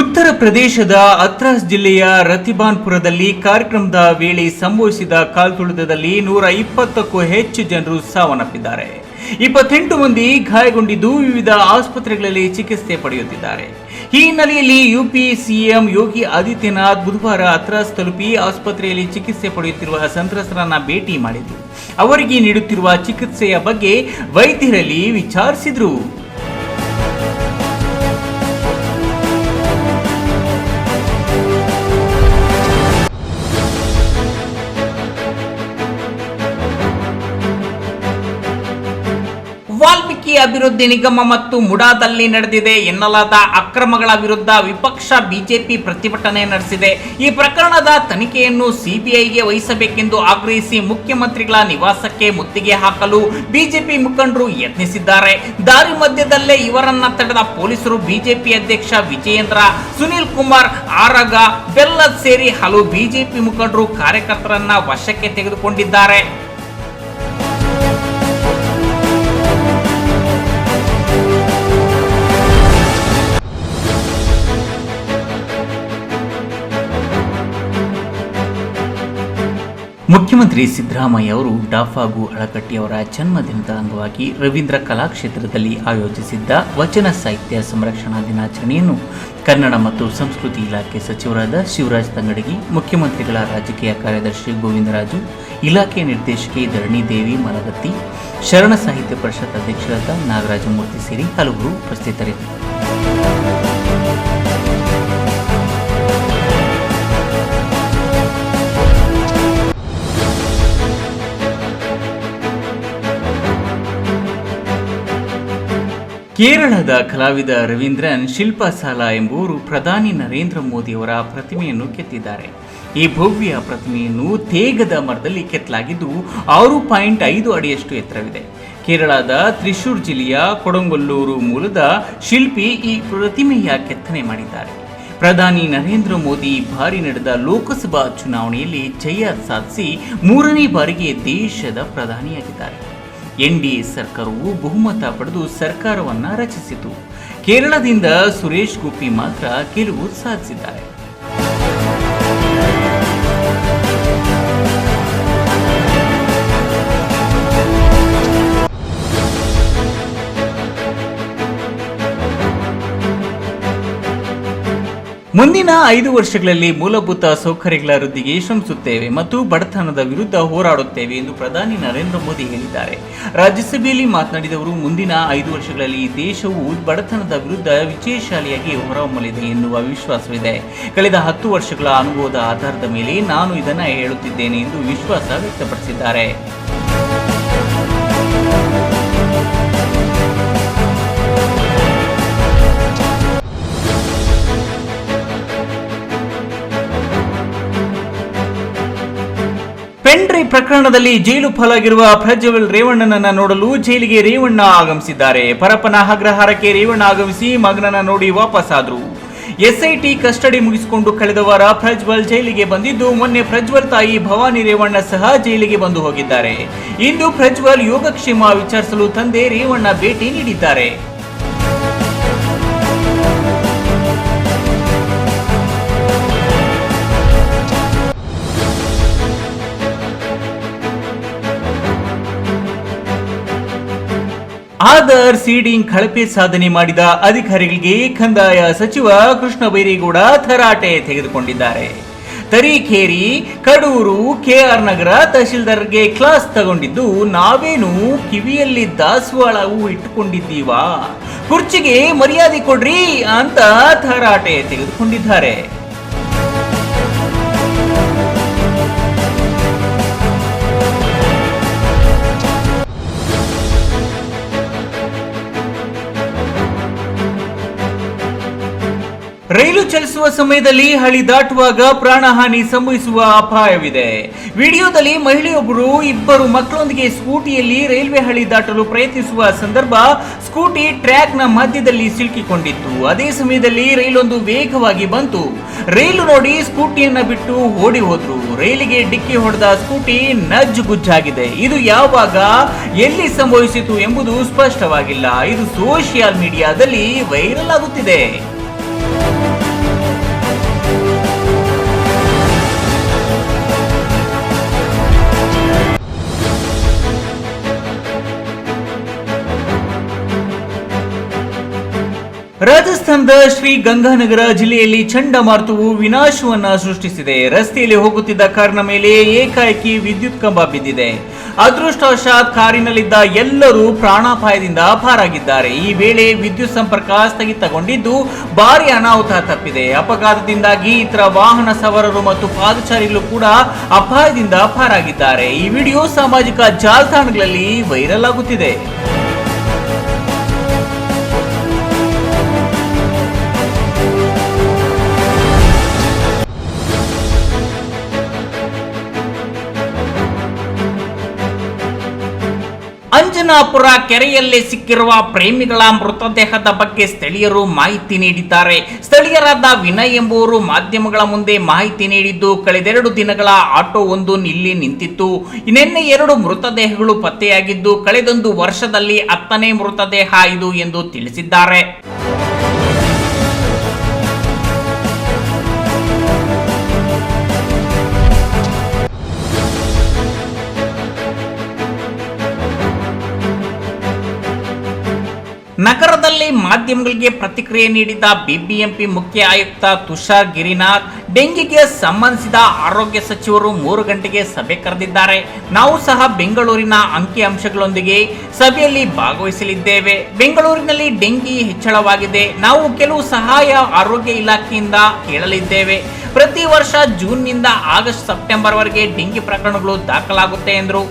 ಉತ್ತರ ಪ್ರದೇಶದ ಅತ್ರಾಸ್ ಜಿಲ್ಲೆಯ ರತಿಬಾನ್ಪುರದಲ್ಲಿ ಕಾರ್ಯಕ್ರಮದ ವೇಳೆ ಸಂಭವಿಸಿದ ಕಾಲ್ತುಳಿತದಲ್ಲಿ ನೂರ ಇಪ್ಪತ್ತಕ್ಕೂ ಹೆಚ್ಚು ಜನರು ಸಾವನ್ನಪ್ಪಿದ್ದಾರೆ. ಇಪ್ಪತ್ತೆಂಟು ಮಂದಿ ಗಾಯಗೊಂಡಿದ್ದು ವಿವಿಧ ಆಸ್ಪತ್ರೆಗಳಲ್ಲಿ ಚಿಕಿತ್ಸೆ ಪಡೆಯುತ್ತಿದ್ದಾರೆ. ಈ ಹಿನ್ನೆಲೆಯಲ್ಲಿ ಯುಪಿ ಸಿಎಂ ಯೋಗಿ ಆದಿತ್ಯನಾಥ್ ಬುಧವಾರ ಅತ್ರಾಸ್ ತಲುಪಿ ಆಸ್ಪತ್ರೆಯಲ್ಲಿ ಚಿಕಿತ್ಸೆ ಪಡೆಯುತ್ತಿರುವ ಸಂತ್ರಸ್ತರನ್ನ ಭೇಟಿ ಮಾಡಿದ್ರು. ಅವರಿಗೆ ನೀಡುತ್ತಿರುವ ಚಿಕಿತ್ಸೆಯ ಬಗ್ಗೆ ವೈದ್ಯರಲ್ಲಿ ವಿಚಾರಿಸಿದ್ರು. ವಾಲ್ಮೀಕಿ ಅಭಿವೃದ್ಧಿ ನಿಗಮ ಮತ್ತು ಮುಡಾದಲ್ಲಿ ನಡೆದಿದೆ ಎನ್ನಲಾದ ಅಕ್ರಮಗಳ ವಿರುದ್ಧ ವಿಪಕ್ಷ ಬಿಜೆಪಿ ಪ್ರತಿಭಟನೆ ನಡೆಸಿದೆ. ಈ ಪ್ರಕರಣದ ತನಿಖೆಯನ್ನು ಸಿಬಿಐಗೆ ವಹಿಸಬೇಕೆಂದು ಆಗ್ರಹಿಸಿ ಮುಖ್ಯಮಂತ್ರಿಗಳ ನಿವಾಸಕ್ಕೆ ಮುತ್ತಿಗೆ ಹಾಕಲು ಬಿಜೆಪಿ ಮುಖಂಡರು ಯತ್ನಿಸಿದ್ದಾರೆ. ದಾರಿ ಮಧ್ಯದಲ್ಲೇ ಇವರನ್ನ ತಡೆದ ಪೊಲೀಸರು ಬಿಜೆಪಿ ಅಧ್ಯಕ್ಷ ವಿಜಯೇಂದ್ರ, ಸುನೀಲ್ ಕುಮಾರ್, ಆರಗ, ಬೆಲ್ಲದ್ ಸೇರಿ ಹಲವು ಬಿಜೆಪಿ ಮುಖಂಡರು ಕಾರ್ಯಕರ್ತರನ್ನ ವಶಕ್ಕೆ ತೆಗೆದುಕೊಂಡಿದ್ದಾರೆ. ಮುಖ್ಯಮಂತ್ರಿ ಸಿದ್ದರಾಮಯ್ಯ ಅವರು ಡಾಫಾಗು ಅಳಕಟ್ಟಿಯವರ ಜನ್ಮದಿನದ ಅಂಗವಾಗಿ ರವೀಂದ್ರ ಕಲಾಕ್ಷೇತ್ರದಲ್ಲಿ ಆಯೋಜಿಸಿದ್ದ ವಚನ ಸಾಹಿತ್ಯ ಸಂರಕ್ಷಣಾ ದಿನಾಚರಣೆಯನ್ನು ಕನ್ನಡ ಮತ್ತು ಸಂಸ್ಕೃತಿ ಇಲಾಖೆ ಸಚಿವರಾದ ಶಿವರಾಜ್ ತಂಗಡಗಿ, ಮುಖ್ಯಮಂತ್ರಿಗಳ ರಾಜಕೀಯ ಕಾರ್ಯದರ್ಶಿ ಗೋವಿಂದರಾಜು, ಇಲಾಖೆ ನಿರ್ದೇಶಕಿ ಧರಣಿ ದೇವಿ ಮಲಗತ್ತಿ, ಶರಣ ಸಾಹಿತ್ಯ ಪರಿಷತ್ ಅಧ್ಯಕ್ಷರಾದ ನಾಗರಾಜಮೂರ್ತಿ ಸೇರಿ ಹಲವರು ಉಪಸ್ಥಿತರಿದ್ದರು. ಕೇರಳದ ಕಲಾವಿದ ರವೀಂದ್ರನ್ ಶಿಲ್ಪಸಾಲ ಎಂಬುವರು ಪ್ರಧಾನಿ ನರೇಂದ್ರ ಮೋದಿಯವರ ಪ್ರತಿಮೆಯನ್ನು ಕೆತ್ತಿದ್ದಾರೆ. ಈ ಭವ್ಯ ಪ್ರತಿಮೆಯನ್ನು ತೇಗದ ಮರದಲ್ಲಿ ಕೆತ್ತಲಾಗಿದ್ದು ಆರು ಪಾಯಿಂಟ್ ಐದು ಅಡಿಯಷ್ಟು ಎತ್ತರವಿದೆ. ಕೇರಳದ ತ್ರಿಶೂರ್ ಜಿಲ್ಲೆಯ ಕೊಡಂಗೊಲ್ಲೂರು ಮೂಲದ ಶಿಲ್ಪಿ ಈ ಪ್ರತಿಮೆಯ ಕೆತ್ತನೆ ಮಾಡಿದ್ದಾರೆ. ಪ್ರಧಾನಿ ನರೇಂದ್ರ ಮೋದಿ ಬಾರಿ ನಡೆದ ಲೋಕಸಭಾ ಚುನಾವಣೆಯಲ್ಲಿ ಜಯ ಸಾಧಿಸಿ ಮೂರನೇ ಬಾರಿಗೆ ದೇಶದ ಪ್ರಧಾನಿಯಾಗಿದ್ದಾರೆ. ಎನ್ಡಿಎ ಸರ್ಕಾರವು ಬಹುಮತ ಪಡೆದು ಸರ್ಕಾರವನ್ನು ರಚಿಸಿತು. ಕೇರಳದಿಂದ ಸುರೇಶ್ ಗೋಪಿ ಮಾತ್ರ ಗೆಲುವು ಸಾಧಿಸಿದ್ದಾರೆ. ಮುಂದಿನ ಐದು ವರ್ಷಗಳಲ್ಲಿ ಮೂಲಭೂತ ಸೌಕರ್ಯಗಳ ವೃದ್ಧಿಗೆ ಶ್ರಮಿಸುತ್ತೇವೆ ಮತ್ತು ಬಡತನದ ವಿರುದ್ಧ ಹೋರಾಡುತ್ತೇವೆ ಎಂದು ಪ್ರಧಾನಿ ನರೇಂದ್ರ ಮೋದಿ ಹೇಳಿದ್ದಾರೆ. ರಾಜ್ಯಸಭೆಯಲ್ಲಿ ಮಾತನಾಡಿದವರು, ಮುಂದಿನ ಐದು ವರ್ಷಗಳಲ್ಲಿ ದೇಶವು ಬಡತನದ ವಿರುದ್ಧ ವಿಜಯಶಾಲಿಯಾಗಿ ಹೊರಹೊಮ್ಮಲಿದೆ ಎನ್ನುವ ವಿಶ್ವಾಸವಿದೆ. ಕಳೆದ ಹತ್ತು ವರ್ಷಗಳ ಅನುಭವದ ಆಧಾರದ ಮೇಲೆ ನಾನು ಇದನ್ನು ಹೇಳುತ್ತಿದ್ದೇನೆ ಎಂದು ವಿಶ್ವಾಸ ವ್ಯಕ್ತಪಡಿಸಿದ್ದಾರೆ. ಪ್ರಕರಣದಲ್ಲಿ ಜೈಲು ಪಾಲಾಗಿರುವ ಪ್ರಜ್ವಲ್ ರೇವಣ್ಣನನ್ನ ನೋಡಲು ಜೈಲಿಗೆ ರೇವಣ್ಣ ಆಗಮಿಸಿದ್ದಾರೆ. ಪರಪ್ಪನ ಅಗ್ರಹಾರಕ್ಕೆ ರೇವಣ್ಣ ಆಗಮಿಸಿ ಮಗನನ್ನ ನೋಡಿ ವಾಪಸ್ಸಾದ್ರು ಎಸ್ಐಟಿ ಕಸ್ಟಡಿ ಮುಗಿಸಿಕೊಂಡು ಕಳೆದ ವಾರ ಪ್ರಜ್ವಲ್ ಜೈಲಿಗೆ ಬಂದಿದ್ದು, ಮೊನ್ನೆ ಪ್ರಜ್ವಲ್ ತಾಯಿ ಭವಾನಿ ರೇವಣ್ಣ ಸಹ ಜೈಲಿಗೆ ಬಂದು ಹೋಗಿದ್ದಾರೆ. ಇಂದು ಪ್ರಜ್ವಲ್ ಯೋಗಕ್ಷೇಮ ವಿಚಾರಿಸಲು ತಂದೆ ರೇವಣ್ಣ ಭೇಟಿ ನೀಡಿದ್ದಾರೆ. ಆಧಾರ್ ಸೀಡಿಂಗ್ ಕಳಪೆ ಸಾಧನೆ ಮಾಡಿದ ಅಧಿಕಾರಿಗಳಿಗೆ ಕಂದಾಯ ಸಚಿವ ಕೃಷ್ಣ ಬೈರೇಗೌಡ ತರಾಟೆ ತೆಗೆದುಕೊಂಡಿದ್ದಾರೆ. ತರೀಕೇರಿ, ಕಡೂರು, ಕೆಆರ್ ನಗರ ತಹಶೀಲ್ದಾರ್ಗೆ ಕ್ಲಾಸ್ ತಗೊಂಡಿದ್ದು ನಾವೇನು ಕಿವಿಯಲ್ಲಿ ದಾಸವಾಳ ಇಟ್ಟುಕೊಂಡಿದ್ದೀವಾ? ಕುರ್ಚಿಗೆ ಮರ್ಯಾದೆ ಕೊಡ್ರಿ ಅಂತ ತರಾಟೆ ತೆಗೆದುಕೊಂಡಿದ್ದಾರೆ. ರೈಲು ಚಲಿಸುವ ಸಮಯದಲ್ಲಿ ಹಳಿ ದಾಟುವಾಗ ಪ್ರಾಣಹಾನಿ ಸಂಭವಿಸುವ ಅಪಾಯವಿದೆ. ವಿಡಿಯೋದಲ್ಲಿ ಮಹಿಳೆಯೊಬ್ಬರು ಇಬ್ಬರು ಮಕ್ಕಳೊಂದಿಗೆ ಸ್ಕೂಟಿಯಲ್ಲಿ ರೈಲ್ವೆ ಹಳಿ ದಾಟಲು ಪ್ರಯತ್ನಿಸುವ ಸಂದರ್ಭ ಸ್ಕೂಟಿ ಟ್ರ್ಯಾಕ್ನ ಮಧ್ಯದಲ್ಲಿ ಸಿಲುಕಿಕೊಂಡಿತ್ತು. ಅದೇ ಸಮಯದಲ್ಲಿ ರೈಲೊಂದು ವೇಗವಾಗಿ ಬಂತು. ರೈಲು ನೋಡಿ ಸ್ಕೂಟಿಯನ್ನ ಬಿಟ್ಟು ಓಡಿ ಹೋದ್ರು. ರೈಲಿಗೆ ಡಿಕ್ಕಿ ಹೊಡೆದ ಸ್ಕೂಟಿ ನಜ್ಜುಗುಜ್ಜಾಗಿದೆ ಇದು ಯಾವಾಗ, ಎಲ್ಲಿ ಸಂಭವಿಸಿತು ಎಂಬುದು ಸ್ಪಷ್ಟವಾಗಿಲ್ಲ. ಇದು ಸೋಷಿಯಲ್ ಮೀಡಿಯಾದಲ್ಲಿ ವೈರಲ್ ಆಗುತ್ತಿದೆ. Thank you. ರಾಜಸ್ಥಾನದ ಶ್ರೀ ಗಂಗಾನಗರ ಜಿಲ್ಲೆಯಲ್ಲಿ ಚಂಡಮಾರುತವು ವಿನಾಶವನ್ನ ಸೃಷ್ಟಿಸಿದೆ. ರಸ್ತೆಯಲ್ಲಿ ಹೋಗುತ್ತಿದ್ದ ಕಾರಿನ ಮೇಲೆ ಏಕಾಏಕಿ ವಿದ್ಯುತ್ ಕಂಬ ಬಿದ್ದಿದೆ. ಅದೃಷ್ಟವಶಾತ್ ಕಾರಿನಲ್ಲಿದ್ದ ಎಲ್ಲರೂ ಪ್ರಾಣಾಪಾಯದಿಂದ ಪಾರಾಗಿದ್ದಾರೆ. ಈ ವೇಳೆ ವಿದ್ಯುತ್ ಸಂಪರ್ಕ ಸ್ಥಗಿತಗೊಂಡಿದ್ದು ಭಾರಿ ಅನಾಹುತ ತಪ್ಪಿದೆ. ಅಪಘಾತದಿಂದಾಗಿ ಇತರ ವಾಹನ ಸವಾರರು ಮತ್ತು ಪಾದಚಾರಿಗಳು ಕೂಡ ಅಪಾಯದಿಂದ ಪಾರಾಗಿದ್ದಾರೆ. ಈ ವಿಡಿಯೋ ಸಾಮಾಜಿಕ ಜಾಲತಾಣಗಳಲ್ಲಿ ವೈರಲ್ ಆಗುತ್ತಿದೆ. ಅಂಜನಾಪುರ ಕೆರೆಯಲ್ಲಿ ಸಿಕ್ಕಿರುವ ಪ್ರೇಮಿಗಳ ಮೃತದೇಹದ ಬಗ್ಗೆ ಸ್ಥಳೀಯರು ಮಾಹಿತಿ ನೀಡಿದ್ದಾರೆ. ಸ್ಥಳೀಯರಾದ ವಿನಯ್ ಎಂಬುವರು ಮಾಧ್ಯಮಗಳ ಮುಂದೆ ಮಾಹಿತಿ ನೀಡಿದ್ದು, ಕಳೆದೆರಡು ದಿನಗಳ ಆಟೋ ಒಂದು ಇಲ್ಲಿ ನಿಂತಿತ್ತು. ನಿನ್ನೆ ಎರಡು ಮೃತದೇಹಗಳು ಪತ್ತೆಯಾಗಿದ್ದು, ಕಳೆದೊಂದು ವರ್ಷದಲ್ಲಿ ಹತ್ತನೇ ಮೃತದೇಹ ಇದು ಎಂದು ತಿಳಿಸಿದ್ದಾರೆ. ನಗರದಲ್ಲಿ ಮಾಧ್ಯಮಗಳಿಗೆ ಪ್ರತಿಕ್ರಿಯೆ ನೀಡಿದ ಬಿಬಿಎಂಪಿ ಮುಖ್ಯ ಆಯುಕ್ತ ತುಷಾರ್ ಗಿರಿನಾಥ್ ಡೆಂಗಿಗೆ ಸಂಬಂಧಿಸಿದ ಆರೋಗ್ಯ ಸಚಿವರು ಮೂರು ಗಂಟೆಗೆ ಸಭೆ ಕರೆದಿದ್ದಾರೆ. ನಾವು ಸಹ ಬೆಂಗಳೂರಿನ ಅಂಕಿ ಅಂಶಗಳೊಂದಿಗೆ ಸಭೆಯಲ್ಲಿ ಭಾಗವಹಿಸಲಿದ್ದೇವೆ. ಬೆಂಗಳೂರಿನಲ್ಲಿ ಡೆಂಗಿ ಹೆಚ್ಚಳವಾಗಿದೆ. ನಾವು ಕೆಲವು ಸಹಾಯ ಆರೋಗ್ಯ ಇಲಾಖೆಯಿಂದ ಕೇಳಲಿದ್ದೇವೆ. ಪ್ರತಿ ವರ್ಷ ಜೂನ್ನಿಂದ ಆಗಸ್ಟ್ ಸೆಪ್ಟೆಂಬರ್ವರೆಗೆ ಡೆಂಗಿ ಪ್ರಕರಣಗಳು ದಾಖಲಾಗುತ್ತೆ ಎಂದರು.